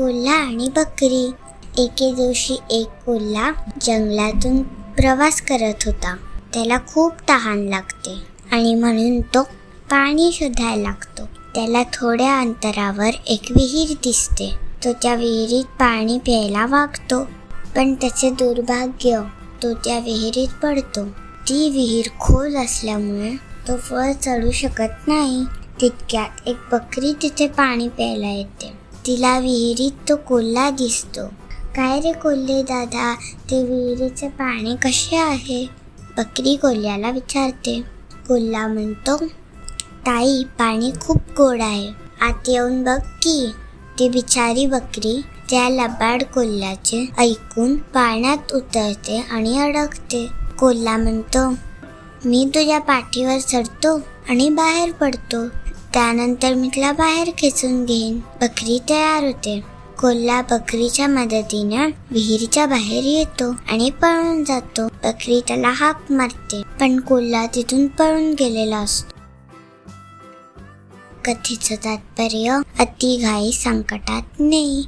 कोल्हा आणि बकरी. एके दिवशी एक कोल्हा जंगलातून प्रवास करत होता. त्याला खूप तहान लागते आणि म्हणून तो पाणी शोधायला लागतो. त्याला थोड्या अंतरावर एक विहीर दिसते. तो त्या विहिरीत पाणी प्यायला वागतो पण त्याचे दुर्भाग्य तो त्या विहिरीत पडतो. ती विहीर खोल असल्यामुळे तो वर चढू शकत नाही. तितक्यात एक बकरी तिथे पाणी प्यायला येते. तिला विहिरीत तो कोल्हा दिसतो. काय रे कोल्हे दादा ते विहिरीचे पाणी कसे आहे? बकरी कोल्ह्याला विचारते. कोल्हा म्हणतो ताई पाणी खूप गोड आहे. आत येऊन बघ की. ती बिचारी बकरी त्या लबाड कोल्ह्याचे ऐकून पाण्यात उतरते आणि अडकते. कोल्हा म्हणतो मी तुझ्या पाठीवर चढतो आणि बाहेर पडतो. त्यानंतर मी तिला बाहेर खेचून घेईन. बकरी तयार होते. कोल्हा बकरीच्या मदतीने विहिरीच्या बाहेर येतो आणि पळून जातो. बकरी त्याला हाक मारते पण कोल्हा तिथून पळून गेलेला असतो. कथेचं तात्पर्य अतिघाई संकटात नाही.